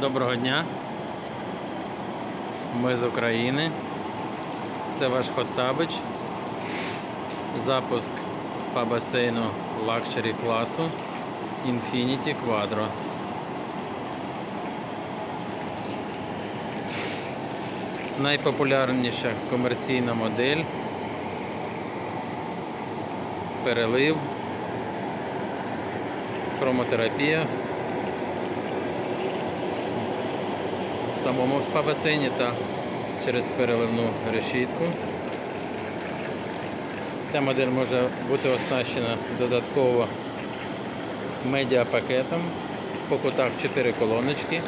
Доброго дня. Ми з України. Це ваш Хоттабич. Запуск спа-басейну лакшері класу Infinity Quadro. Найпопулярніша комерційна модель. Перелив, хромотерапія в самому спа-басейні та через переливну решітку. Ця модель може бути оснащена додатково медіапакетом. По кутах 4 колоночки.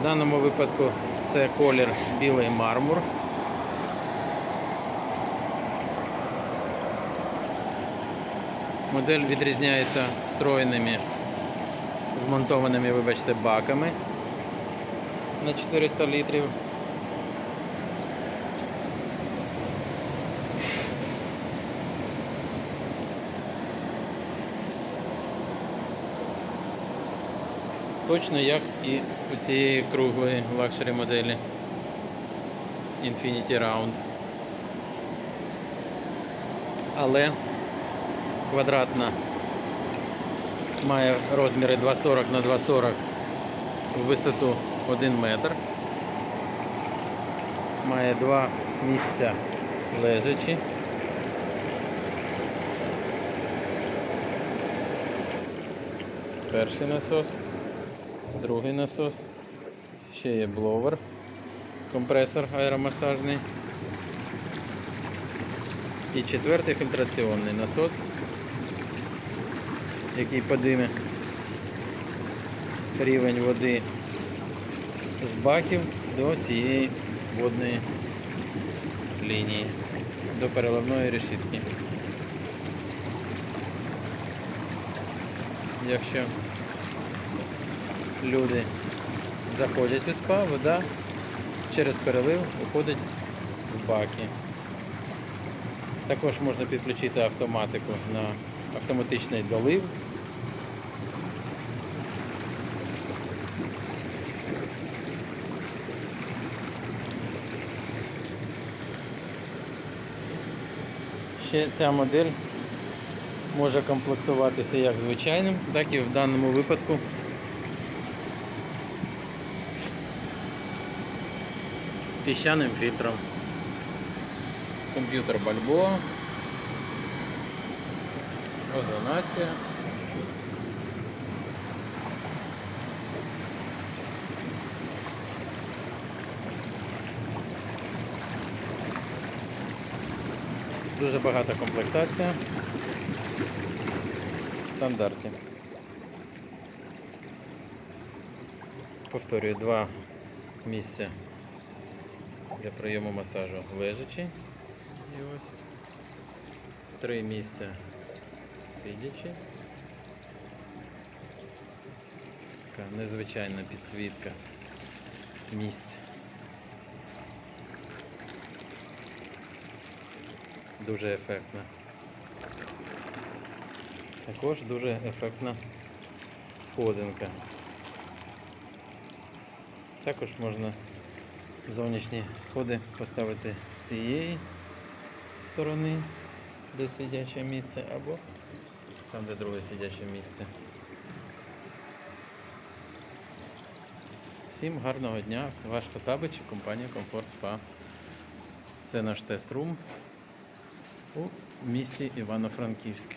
В даному випадку це колір білий мармур. Модель відрізняється встроєними вмонтованими, вибачте, баками на 400 літрів. Точно як і у цієї круглої лакшері моделі Infinity Round. Але квадратна має розміри 2,40 на 2,40 в висоту 1 метр. Має два місця лежачі. Перший насос, другий насос, ще є бловер, компресор аеромасажний. І четвертий фільтраційний насос, який подиме рівень води з баків до цієї водної лінії, до переливної решітки. Якщо люди заходять у спа, вода через перелив уходить в баки. Також можна підключити автоматику на автоматичний долив. Ще ця модель може комплектуватися як звичайним, так і в даному випадку піщаним фільтром. Комп'ютер Balboa. Озонація. Дуже багата комплектація. В стандарті. Повторюю, два місця для прийому масажу лежачі. І ось. Три місця сидячи. Така незвичайна підсвітка місць. Дуже ефектна. Також дуже ефектна сходинка. Також можна зовнішні сходи поставити з цієї сторони, де сидяче місце, або там, де друге сидяче місце. Всім гарного дня, ваш Котабич, і компанія Комфорт Спа. Це наш тест-рум у місті Івано-Франківськ.